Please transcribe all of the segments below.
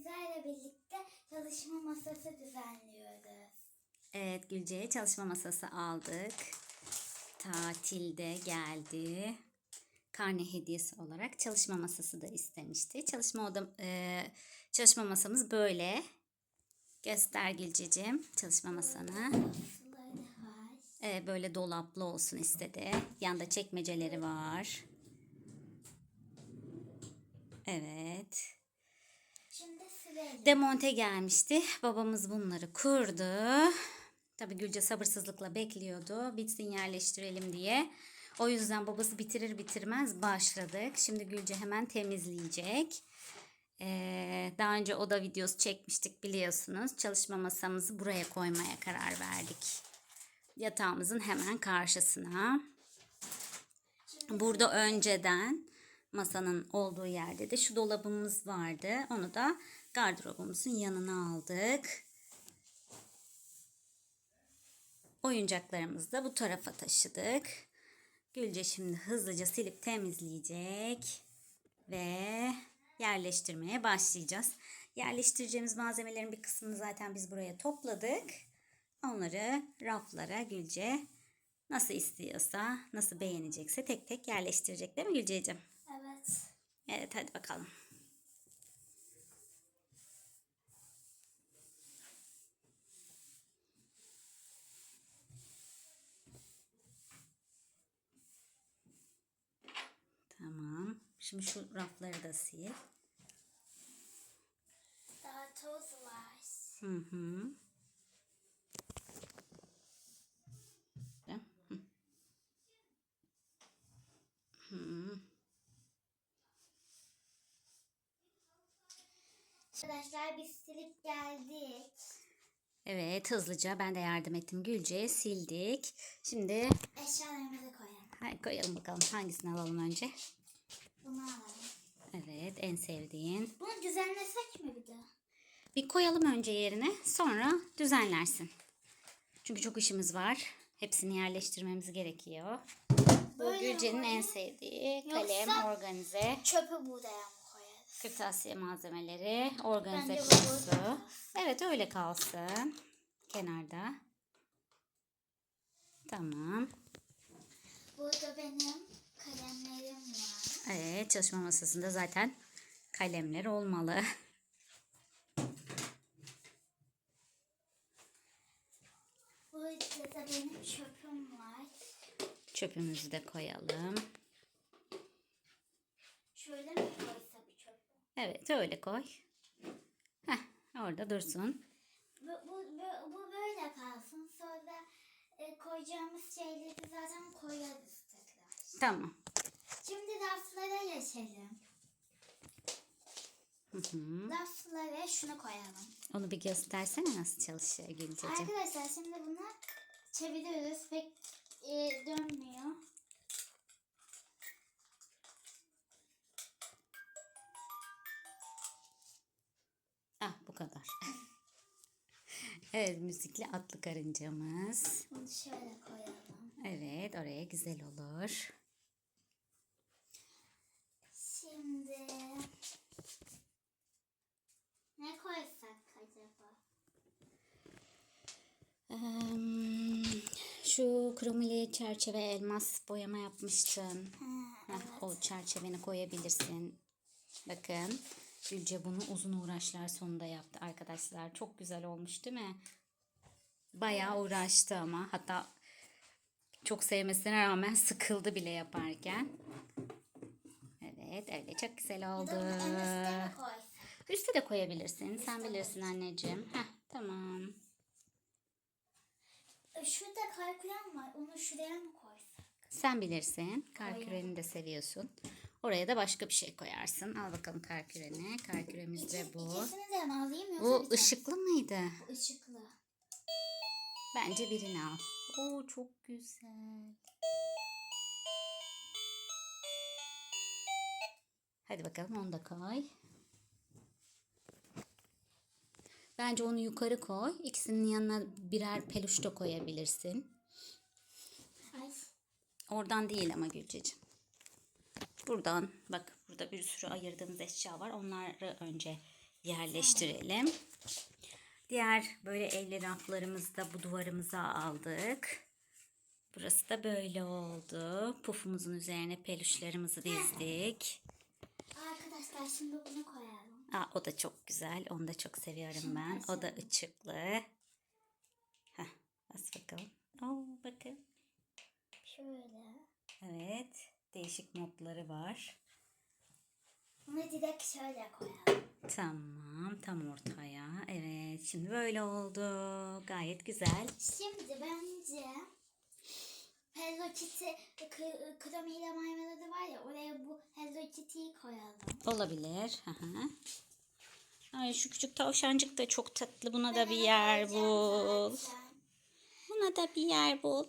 sizlerle birlikte çalışma masası düzenliyoruz. Evet Gülce'ye çalışma masası aldık. Tatilde geldi. Karne hediyesi olarak çalışma masası da istemişti. Çalışma odam, e, çalışma masamız böyle. Göster Gülceciğim çalışma masanı. Suları var. E, böyle dolaplı olsun istedi. Yanda çekmeceleri var. Evet. Demonte gelmişti. Babamız bunları kurdu. Tabii Gülce sabırsızlıkla bekliyordu. Bitsin yerleştirelim diye. O yüzden babası bitirir bitirmez başladık. Şimdi Gülce hemen temizleyecek. Ee, daha önce oda videosu çekmiştik biliyorsunuz. Çalışma masamızı buraya koymaya karar verdik. Yatağımızın hemen karşısına. Burada önceden masanın olduğu yerde de şu dolabımız vardı. Onu da gardırobumuzun yanına aldık. Oyuncaklarımızı da bu tarafa taşıdık. Gülce şimdi hızlıca silip temizleyecek ve yerleştirmeye başlayacağız. Yerleştireceğimiz malzemelerin bir kısmını zaten biz buraya topladık. Onları raflara Gülce nasıl istiyorsa, nasıl beğenecekse tek tek yerleştirecek değil mi Gülceciğim? Evet. Evet hadi bakalım. Tamam. Şimdi şu rafları da sil. Daha toz var. Hı hı. Hı. Arkadaşlar biz silip geldik. Evet hızlıca ben de yardım ettim Gülce'ye sildik. Şimdi Eşyalarımızı koyalım. hadi koyalım bakalım hangisini alalım önce. Bunu alalım. Evet en sevdiğin. Bunu düzenlesek mi bir de? Bir koyalım önce yerine sonra düzenlersin. Çünkü çok işimiz var. Hepsini yerleştirmemiz gerekiyor. Bu Böyle Gülce'nin mi en sevdiği kalem, Yoksa- organize, Çöpü buraya mı koyarız? kırtasiye malzemeleri, organize Bence bu kutusu. burada. Evet öyle kalsın. Kenarda. Tamam. Burada benim kalemlerim var. Evet çalışma masasında zaten kalemler olmalı. Burada da benim çöpüm var. Çöpümüzü de koyalım. Şöyle mi koysak çöpü? Evet öyle koy. Heh, orada dursun. Bu, bu, bu, bu böyle kalsın. Sonra e, koyacağımız şeyleri zaten koyarız tekrar. Tamam. Şimdi raflara geçelim. Hı hı. Raflara şunu koyalım. Onu bir göstersene nasıl çalışıyor Gülceciğim. Arkadaşlar şimdi bunu çeviriyoruz. Pek e, dönmüyor. Ah bu kadar. evet müzikli atlı karıncamız. Bunu şöyle koyalım. Evet oraya güzel olur. Şimdi ne koysak acaba? Şu kromili çerçeve elmas boyama yapmıştın. Ha, Heh, O çerçeveni koyabilirsin. Bakın Gülce bunu uzun uğraşlar sonunda yaptı arkadaşlar. Çok güzel olmuş değil mi? Bayağı uğraştı ama hatta çok sevmesine rağmen sıkıldı bile yaparken. Evet öyle çok güzel oldu. Bunu Üste de koyabilirsin. Sen bilirsin anneciğim. Heh, tamam. E, Şurada kalkülen var. Onu şuraya mı koysak? Sen bilirsin. Kar küreni de seviyorsun. Oraya da başka bir şey koyarsın. Al bakalım. Kar küremiz de bu. İkisini de mi alayım yoksa bir Bu tane? ışıklı mıydı? Bu ışıklı. Bence birini al. Oo çok güzel. Hadi bakalım onu da koy. Bence onu yukarı koy. İkisinin yanına birer peluş da koyabilirsin. Ay. Oradan değil ama Gülceciğim. Buradan bak burada bir sürü ayırdığımız eşya var. Onları önce yerleştirelim. Diğer böyle evli raflarımızı da bu duvarımıza aldık. Burası da böyle oldu. Pufumuzun üzerine peluşlarımızı dizdik. Arkadaşlar şimdi bunu koyalım. Aa, o da çok güzel. Onu da çok seviyorum ben. O da ışıklı. Heh, bas bakalım. Oo, bakın. Şöyle. Evet. Değişik modları var. Bunu direkt şöyle koyalım. Tamam. Tam ortaya. Evet. Şimdi böyle oldu. Gayet güzel. Şimdi bence Hello Kitty k- Kromi ile maymunları var ya oraya bu Hello Kitty'yi koyalım. Olabilir. Hı hı. Ay şu küçük tavşancık da çok tatlı. Buna da bir yer bul. Buna da bir yer bul.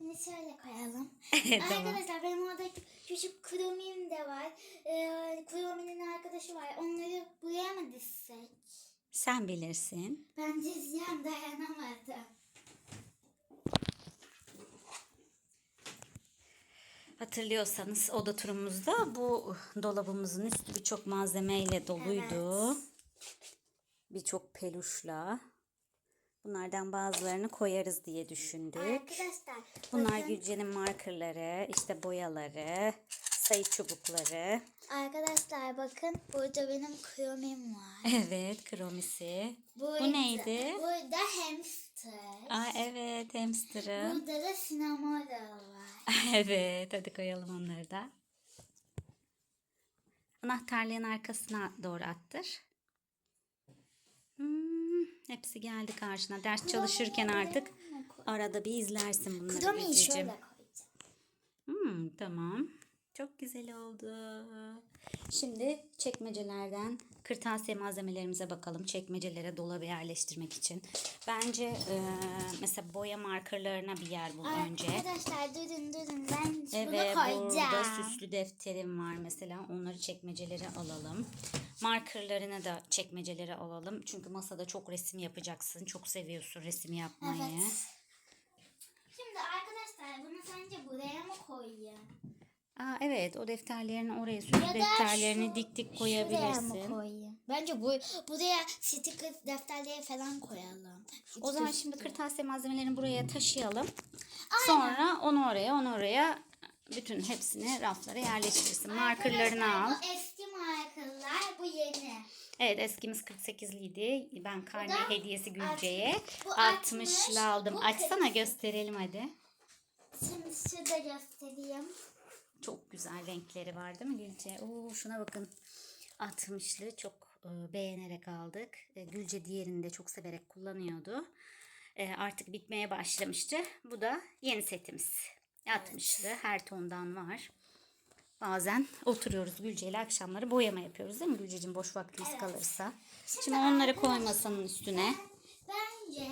Bunu şöyle koyalım. tamam. Arkadaşlar benim orada küçük Kromi'm de var. Ee, Kromi'nin arkadaşı var. Onları buraya mı dizsek? Sen bilirsin. Ben dizeceğim dayanamadım. Hatırlıyorsanız oda turumuzda bu dolabımızın üstü birçok malzemeyle doluydu. Evet. Birçok peluşla. Bunlardan bazılarını koyarız diye düşündük. Arkadaşlar Bunlar bakın, Gülce'nin markerları, işte boyaları, sayı çubukları. Arkadaşlar bakın burada benim Kromi'm var. Evet, kromisi. Burada, Bu neydi? Burada hamster. Aa evet, hamster'ı. Burada da sinema var. evet, hadi koyalım onları da. Anahtarlığın arkasına doğru attır. Hmm, hepsi geldi karşına. Ders çalışırken artık arada bir izlersin bunları Gülceciğim. şöyle koyacağım. Hmm, tamam. Çok güzel oldu. Şimdi çekmecelerden kırtasiye malzemelerimize bakalım. Çekmecelere dolabı yerleştirmek için. Bence e, mesela boya markerlarına bir yer bul önce. Arkadaşlar durun durun ben Evet bunu koyacağım. burada süslü defterim var mesela. Onları çekmecelere alalım. Markerlarını da çekmecelere alalım. Çünkü masada çok resim yapacaksın. Çok seviyorsun resim yapmayı. Evet. Şimdi arkadaşlar bunu sence buraya mı koyayım? Aa, evet o defterlerini oraya Ya da defterlerini şu- dik dik Şuraya mı koyabilirsin. koyayım? Bence bu buraya sticker defterleri falan koyalım. O zaman şimdi kırtasiye malzemelerini buraya taşıyalım. Sonra onu oraya, onu oraya bütün hepsini raflara yerleştirirsin. Markerlarını Arkadaşlar, al. Bu eski markerlar bu yeni. Evet eskimiz 48'liydi. Ben karne da hediyesi Gülce'ye Bu 60'lı aldım. bu Açsana 48. gösterelim hadi. Şimdi şurada göstereyim. Çok güzel renkleri var değil mi Gülce? Oo, şuna bakın. 60'lı çok e, beğenerek aldık. E, Gülce diğerini de çok severek kullanıyordu. E, artık bitmeye başlamıştı. Bu da yeni setimiz. 60'lı her tondan var. Bazen oturuyoruz Gülce ile akşamları boyama yapıyoruz değil mi Gülceciğim boş vaktimiz Evet. kalırsa. Şimdi Şimdi onları koy masanın üstüne. Bence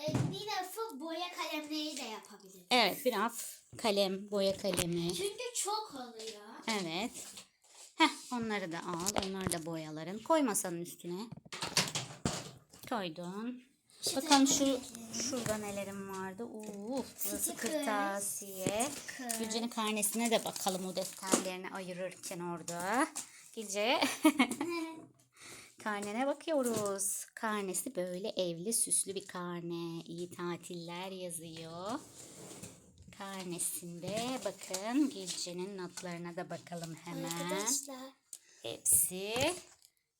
e, bir rafı boya kalemleri de yapabiliriz. Evet bir raf kalem, boya kalemi. Çünkü çok oluyor. Evet. Heh, onları da al. Onları da boyaların. Koy masanın üstüne. Koydun. Şu Bakalım şu şurada nelerim vardı. Uf, burası kırtasiye. Gülce'nin karnesine de bakalım o defterlerini ayırırken orada. Gülce karnene bakıyoruz. Karnesi böyle evli süslü bir karne. İyi tatiller yazıyor. Karnesinde bakın Gülce'nin notlarına da bakalım hemen. Arkadaşlar Hepsi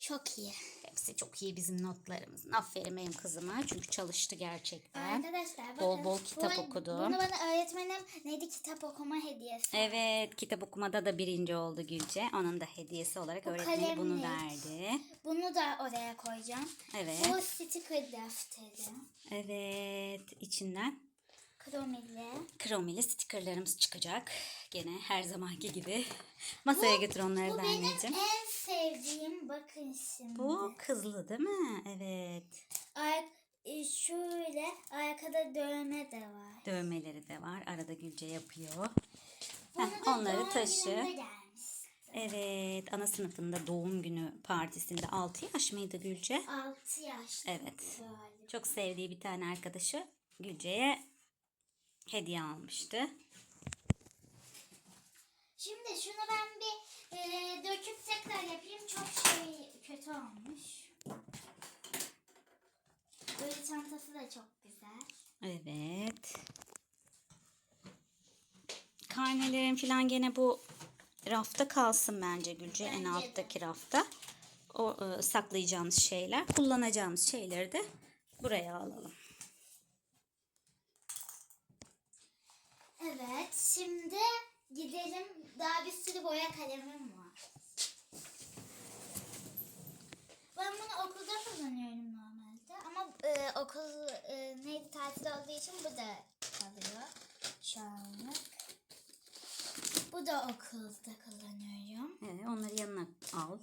çok iyi. hepsi çok iyi bizim notlarımızın. Aferin benim kızıma çünkü çalıştı gerçekten. Arkadaşlar bakın. Bol bol kitap bu- okudu. Bunu bana öğretmenim neydi kitap okuma hediyesi. Evet kitap okumada da birinci oldu Gülce. Onun da hediyesi olarak Bu öğretmeni bunu verdi. Bunu da oraya koyacağım. Evet. Bu sticker defteri. Evet içinden Kromili. kromili stikerlerimiz çıkacak. Gene her zamanki gibi. Masaya götür onları Bu da benim anneciğim. en sevdiğim bakın şimdi. Bu kızlı değil mi? Evet. Ar- e, şöyle arkada dövme de var. Dövmeleri de var. Arada Gülce yapıyor. Heh, onları taşı. Evet, ana sınıfında doğum günü partisinde 6 yaş mıydı Gülce? 6 yaş. Evet. galiba. Çok sevdiği bir tane arkadaşı Gülce'ye hediye almıştı. Şimdi şunu ben bir e, döküp tekrar yapayım. Çok şey kötü olmuş. Böyle çantası da çok güzel. Evet. Karnelerin falan gene bu rafta kalsın bence Gülce. en Bence de. alttaki rafta. O e, saklayacağımız şeyler, kullanacağımız şeyleri de buraya alalım. Evet, şimdi gidelim. Daha bir sürü boya kalemim var. Ben bunu okulda kullanıyorum normalde. Ama e, okul e, neydi tatil olduğu için bu da kalıyor. Şu anlık. Bu da okulda kullanıyorum. Evet, onları yanına al.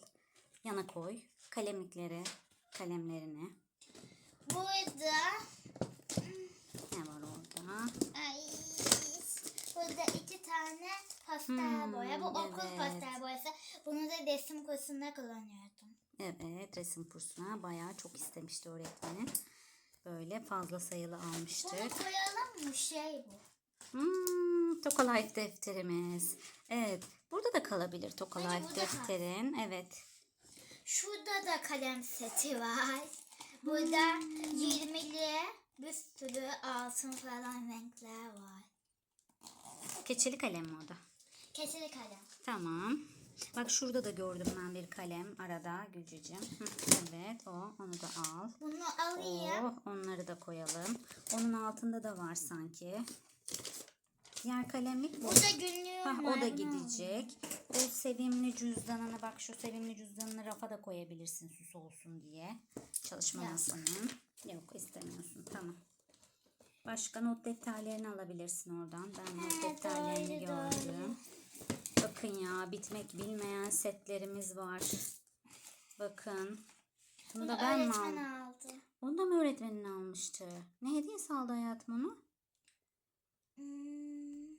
Yana koy. Kalemlikleri, kalemlerini. Burada Ne var orada? ay, burada iki tane pastel Hmm, boya. Bu okul evet. pastel boyası. Bunu da resim kursunda kullanıyordum. Evet, resim kursuna bayağı çok istemişti öğretmenin. Böyle fazla sayılı Bunu almıştık. koyalım mı şey bu? Hmm, Toka Life defterimiz. Evet, burada da kalabilir Toka Bence Life burada defterin. Evet. Şurada da kalem seti var. Burada Hmm. 20'li bir sürü altın falan renkler var. Keçeli kalem mi o da? Keçeli kalem. Tamam. Bak şurada da gördüm ben bir kalem arada Gülcücüm. Evet o onu da al. Bunu alayım. Oh, onları da koyalım. Onun altında da var sanki. Diğer kalemlik bu. Burada günlüğüm Hah, var. o da gidecek. O sevimli cüzdanını bak şu sevimli cüzdanını rafa da koyabilirsin süs olsun diye. Çalışma masanın. Yok istemiyorsun tamam. Başka not defterlerini alabilirsin oradan. Ben not defterlerini doğru, doğru. gördüm. Bakın ya bitmek bilmeyen setlerimiz var. Bakın. Bunu Bunu da ben mi aldım? aldı. Onu da mı öğretmenin almıştı? Ne hediyesi aldı hayatım onu? Hmm.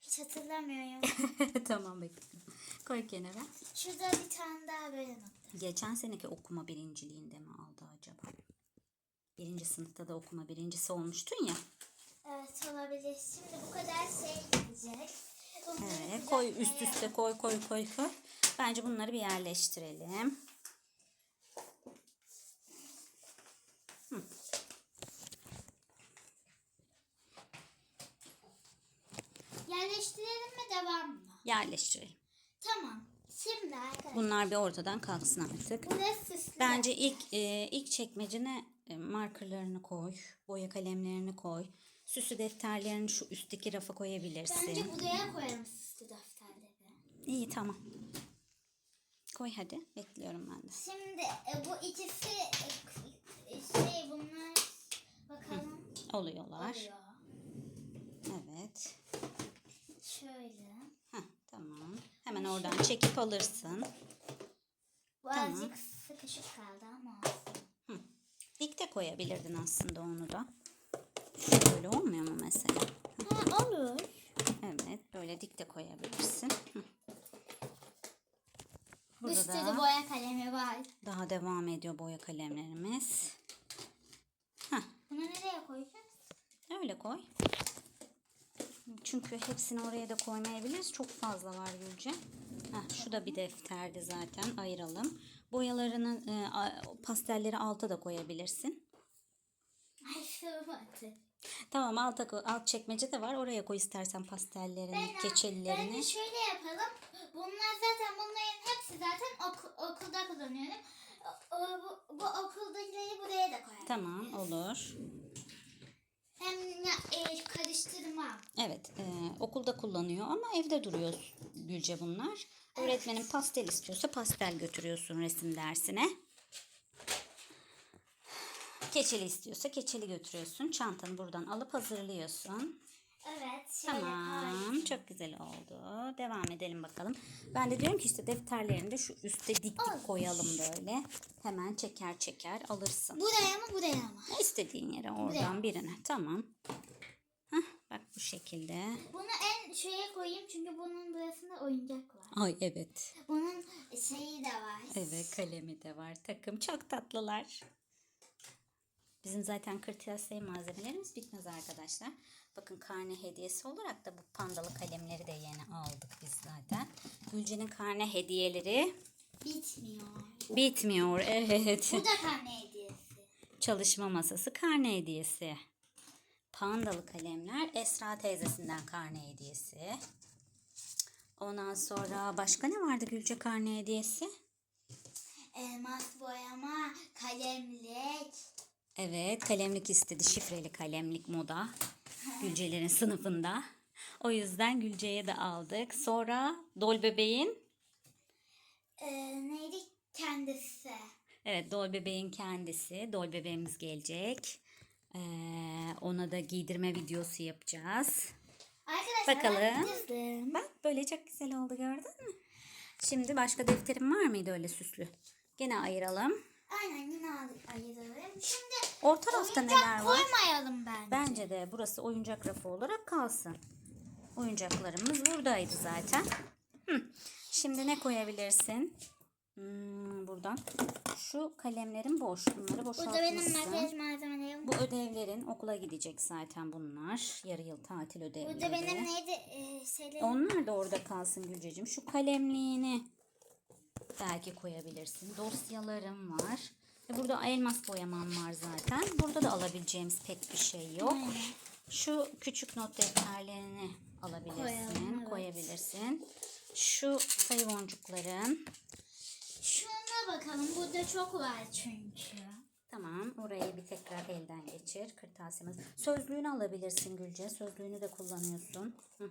Hiç hatırlamıyorum. tamam bekliyorum. Koy kenara. Şurada bir tane daha böyle nokta. Geçen seneki okuma birinciliğinde mi aldı acaba? Birinci sınıfta da okuma birincisi olmuştun ya. Evet olabilir. Şimdi bu kadar şey gidecek. Bunları Evet koy üst üste koy koy koy koy. Bence bunları bir yerleştirelim. Yerleştirelim mi devam mı? Yerleştirelim. Tamam. Şimdi arkadaşlar. Bunlar bir ortadan kalksın artık. Burası. Bence ilk e, ilk çekmecene markerlarını koy. Boya kalemlerini koy. Süslü defterlerini şu üstteki rafa koyabilirsin. Bence buraya koyalım süslü defterleri. İyi tamam. Koy hadi. Bekliyorum ben de. Şimdi e, bu ikisi e, şey bunlar bakalım Oluyorlar. oluyor. Evet. Şöyle. Heh, tamam. Hemen oradan çekip alırsın. Bu azıcık sıkışık kaldı ama koyabilirdin aslında onu da. Şöyle olmuyor mu mesela? Ha, olur. Evet böyle dik de koyabilirsin. Bir Burada sürü da boya kalemi var. daha devam ediyor boya kalemlerimiz. Bunu nereye koyacağız? öyle koy. Çünkü hepsini oraya da koymayabiliriz. Çok fazla var Gülce. Heh, şu da bir defterdi zaten. Ayıralım. Boyalarını, e, a- pastelleri alta da koyabilirsin. Sığmadı. Tamam alta koy, alt çekmece de var. Oraya koy istersen pastellerini, keçelilerini. Bence şöyle yapalım. Bunlar zaten bunların hepsi zaten oku- okulda kullanıyorum. O, o- bu, bu okuldakileri buraya da koyalım. Tamam olur. Hem ya, e, karıştırmam. Evet e, okulda kullanıyor ama evde duruyor Gülce bunlar. Öğretmenin pastel istiyorsa pastel götürüyorsun resim dersine. Keçeli istiyorsa keçeli götürüyorsun. Çantanı buradan alıp hazırlıyorsun. Evet. Tamam çok güzel oldu. Devam edelim bakalım. Ben de diyorum ki işte defterlerini de şu üste dik dik koyalım böyle. Hemen çeker çeker alırsın. Buraya mı buraya mı? İstediğin yere oradan birine. Tamam. Hah, bak bu şekilde. Bunu en şeye koyayım çünkü bunun burasında oyuncak var. Ay evet. Bunun şeyi de var. Evet kalemi de var. Takım çok tatlılar. Bizim zaten kırtasiye malzemelerimiz bitmez arkadaşlar. Bakın karne hediyesi olarak da bu pandalı kalemleri de yeni aldık biz zaten. Gülce'nin karne hediyeleri Bitmiyor. Bitmiyor evet. Bu da karne hediyesi. Çalışma masası karne hediyesi. Pandalı kalemler Esra teyzesinden karne hediyesi. Ondan sonra başka ne vardı Gülce karne hediyesi? Elmas boyama, kalemlik. Evet kalemlik istedi şifreli kalemlik moda. Gülce'lerin sınıfında. O yüzden Gülce'ye de aldık. Sonra Dol Bebeğin Ee, neydi? Kendisi. Evet Dol Bebeğin kendisi. Dol Bebeğimiz gelecek. Ee, ona da giydirme videosu yapacağız. Arkadaşlar Bakalım. ben. Bak böyle çok güzel oldu gördün mü? Şimdi başka defterim var mıydı öyle süslü? Gene ayıralım. Aynen yine ayıralım. Şimdi O tarafta oyuncak neler var? koymayalım bence. Bence de burası oyuncak rafı olarak kalsın. Oyuncaklarımız buradaydı zaten. Hı. Şimdi ne koyabilirsin? Hmm, buradan. Şu kalemlerin boş. Bunları Burada benim boşaltmışsın. makyaj malzemelerim. Bu ödevlerin okula gidecek zaten bunlar. Yarı yıl tatil ödevleri. Burada benim neydi? Şeylerim. Onlar da orada kalsın Gülcecim. Şu kalemliğini belki koyabilirsin. Dosyalarım var. E burada elmas boyamam var zaten. Burada da alabileceğimiz pek bir şey yok. Aynen. Şu küçük not defterlerini alabilirsin, Koyalım, evet. koyabilirsin. Şu sayı boncukların. Şuna bakalım. Burada çok var çünkü. Tamam, orayı bir tekrar elden geçir. Kırtasiyemiz. Sözlüğünü alabilirsin Gülce. Sözlüğünü de kullanıyorsun. Hı.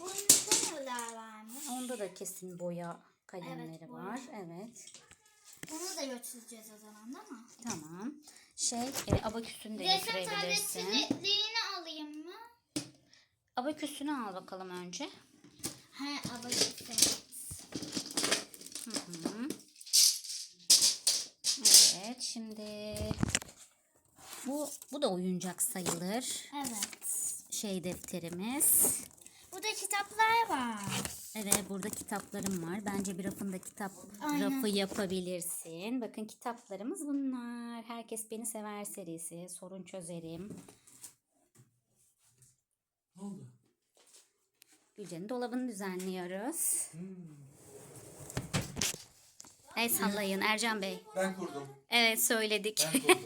Neler varmış? Onda da kesin boya kalemleri Evet, boya. var. Evet. Bunu da götüreceğiz o zaman değil mi? Tamam. Şey, e, abaküsünü de Resim getirebilirsin. tabletini alayım mı? Abaküsünü al bakalım önce. He abaküs. Hı hı. Evet, şimdi bu bu da oyuncak sayılır. Evet. Şey defterimiz. Var. Evet, burada kitaplarım var. Bence bir rafında kitap Aynen. rafı yapabilirsin. Bakın kitaplarımız bunlar. Herkes Beni Sever serisi. Sorun çözerim. Ne oldu? Gülce'nin dolabını düzenliyoruz. El sallayın Ercan Bey. Ben kurdum. Evet söyledik. Ben kurdum.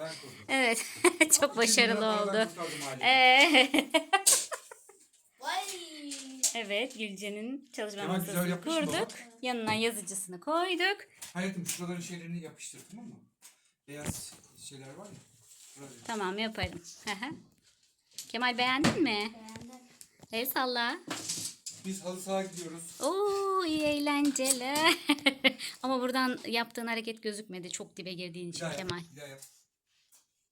ben kurdum. Evet çok başarılı oldu. Evet. Evet Gülce'nin çalışma Kemal güzel masasını yapmış mı kurduk. baba? Yanına yazıcısını koyduk. Hayatım şuraların şeylerini yapıştır tamam mı? Beyaz şeyler var ya. Şuraları. Tamam yaparım. Hı hı. Kemal beğendin mi? Beğendim. El salla. Biz halı saha gidiyoruz. Oo iyi eğlenceler. Ama buradan yaptığın hareket gözükmedi. Çok dibe girdiğin Bir için daha yap. Kemal. Bir daha yap.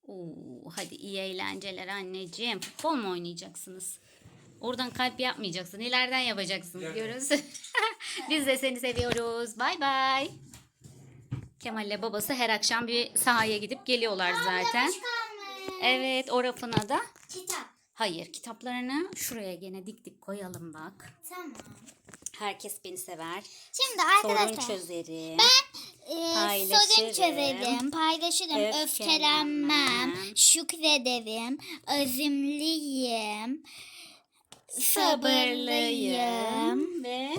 Oo, hadi iyi eğlenceler anneciğim. Futbol mu oynayacaksınız? Oradan kalp yapmayacaksın. İleriden yapacaksın. Diyoruz. Biz de seni seviyoruz. Bay bay. Kemal'le babası her akşam bir sahaya gidip geliyorlar zaten. Evet o rafına da. Kitap. Hayır kitaplarını şuraya gene dik dik koyalım bak. Tamam. Herkes beni sever. Şimdi Sorun arkadaşlar çözerim. e, Paylaşırım. sorun çözerim, paylaşırım, Öfkelenmem. öfkelenmem, şükrederim, azimliyim, sabırlıyım, ve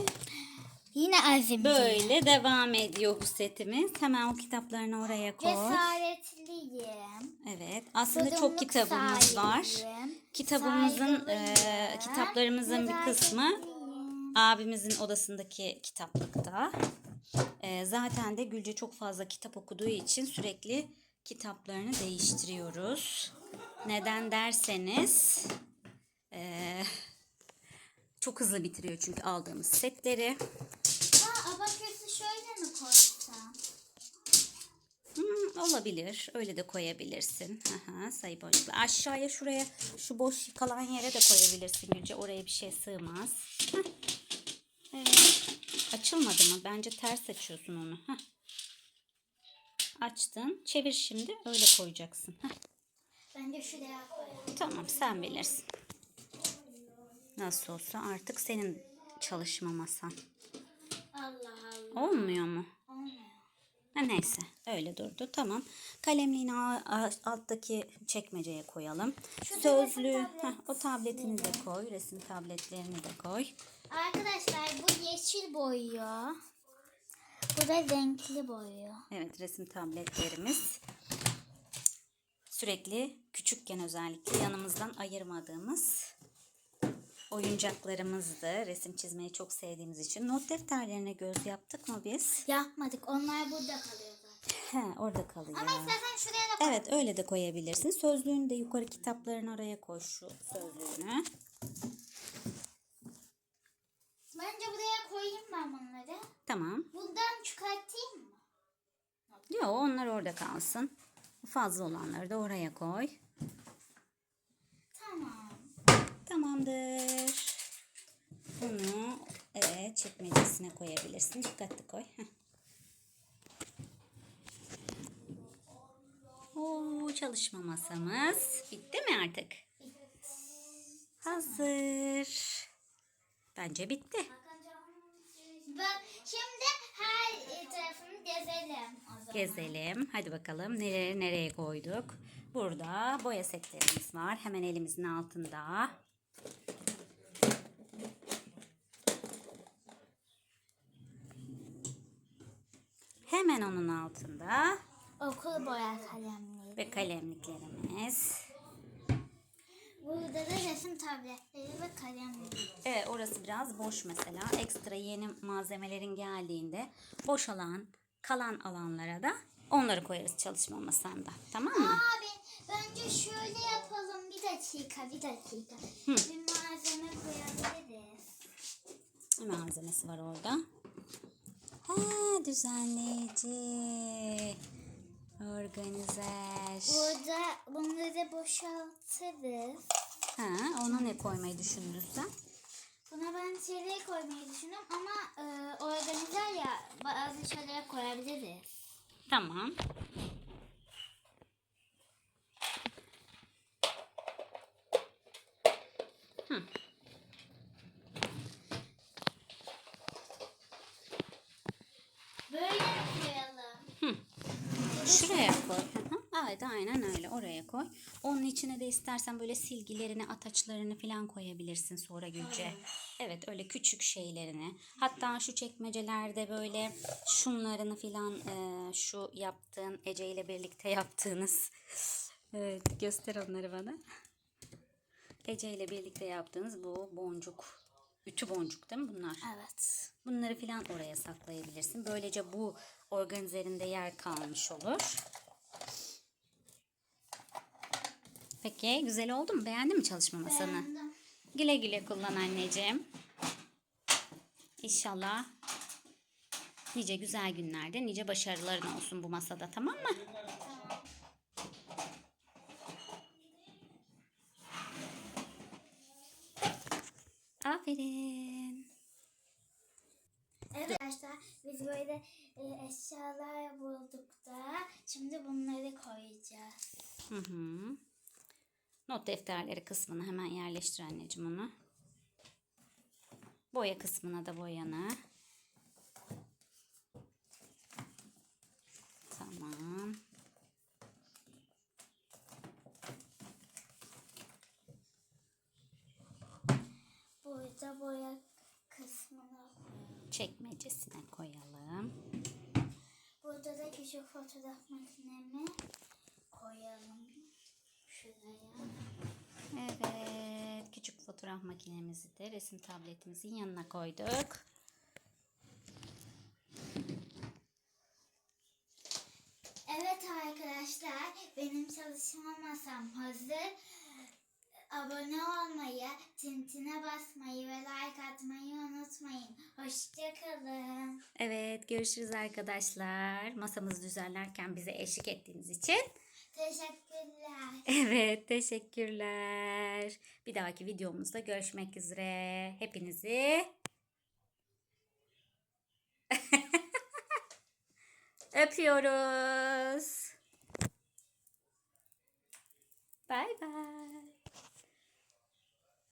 yine azimliyim, böyle devam ediyor bu setimiz. Hemen o kitaplarını oraya koy. cesaretliyim, Evet. Aslında çok sorumluluk kitabımız var. sahibiyim, Kitabımızın, e, saygılıyım, kitaplarımızın bir kısmı nezaketliyim. abimizin odasındaki kitaplıkta. E, zaten de Gülce çok fazla kitap okuduğu için sürekli kitaplarını değiştiriyoruz. Neden derseniz e, çok hızlı bitiriyor çünkü aldığımız setleri. Ha, abaküsü şöyle mi koysam? Hmm, olabilir. Öyle de koyabilirsin. Aha, sayı boncuklu. Aşağıya şuraya şu boş kalan yere de koyabilirsin Gülce. Oraya bir şey sığmaz. Heh. Evet. Açılmadı mı? Bence ters açıyorsun onu. Heh. Açtın. Çevir şimdi. Öyle koyacaksın. Heh. Bence şuraya koyayım. Tamam sen bilirsin. Nasıl olsa artık senin çalışma masan. Allah Allah. Olmuyor mu? Olmuyor. Ha, neyse öyle durdu tamam. Kalemliğini alttaki çekmeceye koyalım. Sözlüğü resim heh, o tabletini de koy. Resim tabletlerini de koy. Arkadaşlar bu yeşil yeşil boyuyor. Bu da renkli boyuyor. Evet resim tabletlerimiz. Sürekli küçükken özellikle yanımızdan ayırmadığımız oyuncaklarımızdı. Resim çizmeyi çok sevdiğimiz için. Not defterlerine göz yaptık mı biz? Yapmadık. Onlar burada kalıyor zaten. He orada kalıyor. Ama istersen şuraya da koy. Evet öyle de koyabilirsin. Sözlüğünü de yukarı kitapların oraya koy şu sözlüğünü. Bence buraya koyayım ben bunları. Tamam. Bundan çıkartayım mı? Yok onlar orada kalsın. Fazla olanları da oraya koy. Tamam. Tamamdır. Bunu evet çekmecesine koyabilirsin. Dikkatli koy. Oo, çalışma masamız bitti mi artık? Hazır. Bence bitti. Ben şimdi her tarafını gezelim. Gezelim. Hadi bakalım nereye nereye koyduk. Burada boya setlerimiz var. Hemen elimizin altında. Hemen onun altında Okul boya kalemleri. ve kalemliklerimiz. Burada da resim tabletleri ve kalemleri. Evet orası biraz boş mesela. Ekstra yeni malzemelerin geldiğinde boş alan, kalan alanlara da onları koyarız çalışma masanda. Tamam mı? Abi bence şöyle yapalım. Bir dakika, bir dakika. Bir malzeme koyabiliriz. Malzemesi var orada? Ha düzenleyici. Organizer. Burada bunları boşaltırız. Ha ona ne koymayı düşündün sen? Buna ben şeyleri koymayı düşünüyorum ama e, organizer ya bazı şeyler koyabiliriz. Tamam. Böyle mi koyalım? Şuraya koy. Evet aynen öyle oraya koy. Onun içine de istersen böyle silgilerini, ataçlarını falan koyabilirsin sonra Gülce. Evet öyle küçük şeylerini. Hatta şu çekmecelerde böyle şunlarını falan e, şu yaptığın Ece ile birlikte yaptığınız evet göster onları bana. Ece ile birlikte yaptığınız bu boncuk. Ütü boncuk değil mi bunlar? Evet. Bunları filan oraya saklayabilirsin. Böylece bu organizerinde yer kalmış olur. Peki güzel oldu mu? Beğendin mi çalışma masanı? Beğendim. Güle güle kullan anneciğim. İnşallah nice güzel günlerde nice başarıların olsun bu masada tamam mı? Aferin. Evet arkadaşlar biz böyle e, eşyalar bulduk da şimdi bunları koyacağız. Hı hı. Not defterleri kısmına hemen yerleştir anneciğim onu. Boya kısmına da boyanı. Tamam. Burada boya kısmına. Çekmecesine koyalım. Burada da küçük fotoğraf makinemi koyalım. Şuraya. Evet. Küçük fotoğraf makinemizi de resim tabletimizin yanına koyduk. Evet arkadaşlar benim çalışma masam hazır. Abone olmayı, tintine basmayı ve like atmayı unutmayın. Hoşçakalın. Evet. Görüşürüz arkadaşlar. Masamızı düzenlerken bize eşlik ettiğiniz için. Teşekkürler. Evet, teşekkürler. Bir dahaki videomuzda görüşmek üzere. Hepinizi öpüyoruz. Bay bay.